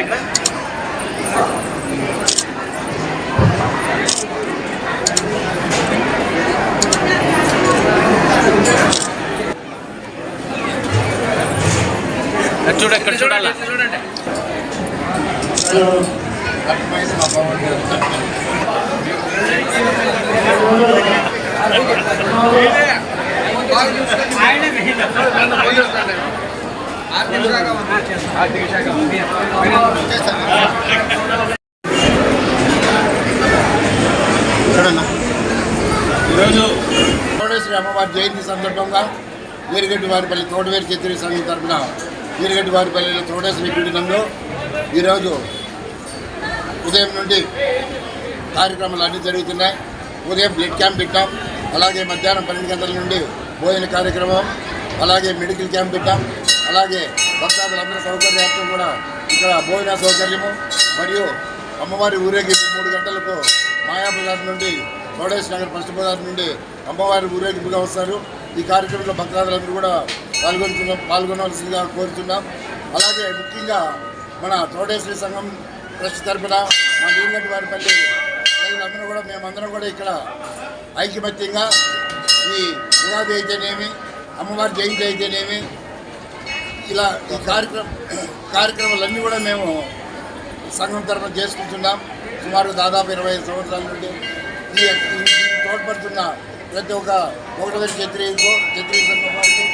ఉందా ఇక్కడ చూడ ఇక్కడ చూడాలి? చూడండి. ఆయన ఈరోజు తోడేశ్వరి అమ్మవారి జయంతి సందర్భంగా వీరగడ్డి వారిపల్లి తోటవేరు చిత్రీ సంఘం తరఫున వీరగడ్డి వారిపల్లిలో తోడేశ్వరి గుడి నందు ఈరోజు ఉదయం నుండి కార్యక్రమాలు అన్నీ జరుగుతున్నాయి. ఉదయం బ్లడ్ క్యాంప్ పెట్టాం. అలాగే మధ్యాహ్నం పన్నెండు గంటల నుండి భోజన కార్యక్రమం. అలాగే మెడికల్ క్యాంప్ పెట్టాం. అలాగే భక్తాదులందరూ సౌకర్యార్థం కూడా ఇక్కడ భోజన సౌకర్యము మరియు అమ్మవారి ఊరేగింపు మూడు గంటలకు మాయాబజార్ నుండి చౌడేశ్ నగర్ ఫస్ట్ బజార్ నుండి అమ్మవారి ఊరేగింపుగా వస్తారు. ఈ కార్యక్రమంలో భక్తాదులందరూ కూడా పాల్గొంటున్న పాల్గొనవలసిందిగా కోరుతున్నాం. అలాగే ముఖ్యంగా మన తోడేశ్వరి సంఘం ట్రస్ట్ తరపున మా నీలగడ్డి వారిపల్లి ప్రజలందరూ కూడా మేమందరం కూడా ఇక్కడ ఐకమత్యంగా ఈ ఉగాది అయితేనేమి అమ్మవారి జయంతి అయితేనేమి ఇలా ఈ కార్యక్రమం కార్యక్రమాలన్నీ కూడా మేము సంఘం తరఫున చేసుకుంటున్నాం. సుమారు దాదాపు ఇరవై ఐదు సంవత్సరాల నుండి ఈ తోడ్పడుతున్న ప్రతి ఒక్క ఒకటో క్షత్రియులకు క్షత్రియ సంఘం వారికి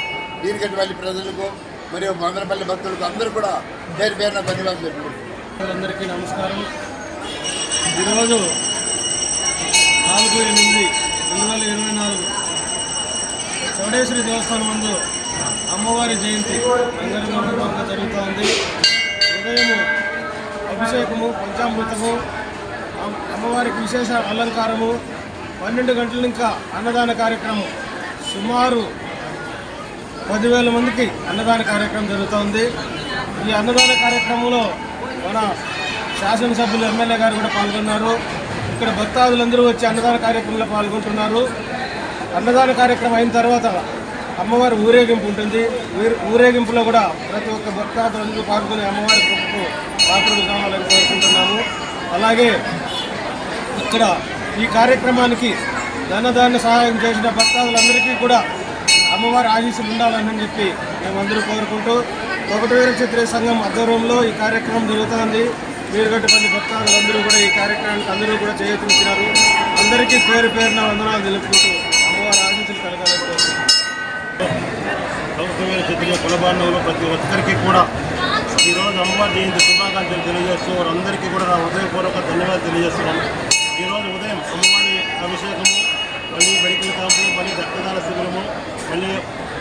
దీనికటివల్లి ప్రజలకు మరియు మందరపల్లి భక్తులకు అందరూ కూడా పేరు పేరున ధన్యవాదాలు తెలుపుకుంటున్నాం. అందరికీ నమస్కారం. ఈరోజు నాలుగు ఎనిమిది రెండు వేల ఇరవై నాలుగు చౌడేశ్వరి దేవస్థానం ముందు అమ్మవారి జయంతి రంగరంగ వైభవంగా జరుగుతూ ఉంది ఉదయము అభిషేకము పంచామృతము అమ్మవారికి విశేష అలంకారము పన్నెండు గంటల ఇంకా అన్నదాన కార్యక్రమం. సుమారు పదివేల మందికి అన్నదాన కార్యక్రమం జరుగుతోంది. ఈ అన్నదాన కార్యక్రమంలో మన శాసనసభ్యులు ఎమ్మెల్యే గారు కూడా పాల్గొన్నారు. ఇక్కడ భక్తాదులందరూ వచ్చి అన్నదాన కార్యక్రమంలో పాల్గొంటున్నారు. అన్నదాన కార్యక్రమం అయిన తర్వాత అమ్మవారి ఊరేగింపు ఉంటుంది. ఊరేగింపులో కూడా ప్రతి ఒక్క భక్తాదులందరూ పాల్గొని అమ్మవారి కృపకు పాత్రలు కావాలని కోరుకుంటున్నాము అలాగే ఇక్కడ ఈ కార్యక్రమానికి ధనధాన్య సహాయం చేసిన భక్తాదులందరికీ కూడా అమ్మవారి ఆశీస్సులు ఉండాలని చెప్పి మేమందరూ కోరుకుంటూ ఒకటి వేల చిత్ర సంఘం ఆధ్వర్యంలో ఈ కార్యక్రమం జరుగుతోంది. వీరుగట్టుపల్లి భక్తాదులందరూ కూడా ఈ కార్యక్రమానికి అందరూ కూడా చేయతినిచ్చినారు. అందరికీ పేరు పేరున వందనాలు తెలుపుకుంటూ అమ్మవారి ఆశీస్సులు కలగాలని కోరుకుంటున్నాను ప్రభుత్వమైన చిత్రీయ కులబాంధవులు ప్రతి ఒక్కరికి కూడా ఈరోజు అమ్మవారి జయంతి శుభాకాంక్షలు తెలియజేస్తూ వారందరికీ కూడా నా హృదయపూర్వక ధన్యవాదాలు తెలియజేస్తున్నాను. ఈరోజు ఉదయం అమ్మవారి అభిషేకము మళ్ళీ మెడికల్ క్యాంపు మళ్ళీ రక్తదాన శిబిరము మళ్ళీ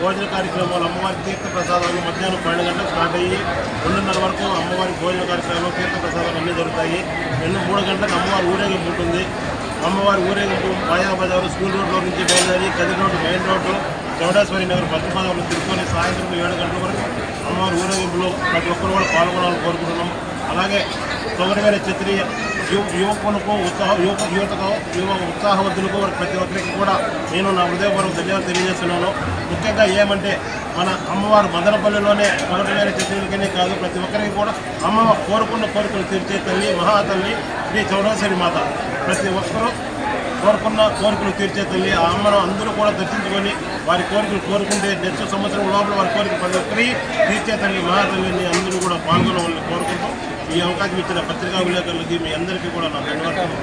భోజన కార్యక్రమాలు అమ్మవారి తీర్థ ప్రసాదాలు మధ్యాహ్నం పన్నెండు గంటలకు స్టార్ట్ అయ్యి రెండున్నర వరకు అమ్మవారి భోజన కార్యక్రమాలు తీర్థ ప్రసాదాలు అన్నీ జరుగుతాయి. రెండు మూడు గంటలకు అమ్మవారి ఊరేగింపు ఉంటుంది. అమ్మవారి ఊరేగింపు మాయాబజారు స్కూల్ రోడ్లో నుంచి బయలుదేరి కది road main road Chowdeshwari Nagar పశ్చిమ పదవులు సాయంత్రం ఏడు గంటల వరకు అమ్మవారి ఊరేగింపులో ప్రతి ఒక్కరు కూడా పాల్గొనాలని కోరుకుంటున్నాం. అలాగే తొమ్మిది చిత్రీయ యువ యువకులకు ఉత్సాహ యువక యువతకు యువ ఉత్సాహవంతులకు ప్రతి ఒక్కరికి కూడా నేను నా హృదయపూర్వక ధన్యవాదాలు తెలియజేస్తున్నాను. ముఖ్యంగా ఏమంటే మన అమ్మవారు మదనపల్లిలోనే మొదటి చిత్రులకనే కాదు ప్రతి ఒక్కరికి కూడా అమ్మవారు కోరుకున్న కోరికలు తీర్చే తల్లి మహాతల్లి శ్రీ చౌడేశ్వరి మాత. ప్రతి ఒక్కరూ కోరుకున్న కోరికలు తీర్చే తల్లి ఆ అమ్మను అందరూ కూడా దర్శించుకొని వారి కోరికలు కోరుకుంటే నెక్స్ట్ సంవత్సరం లోపల వారి కోరిక పరిగెత్తి తీర్చే తల్లి మహాతల్లిని అందరూ కూడా పాల్గొనవాలని కోరుకుంటూ ఈ అవకాశం ఇచ్చిన పత్రికా విలేకరులకి మీ అందరికీ కూడా నా ధన్యవాదాలు.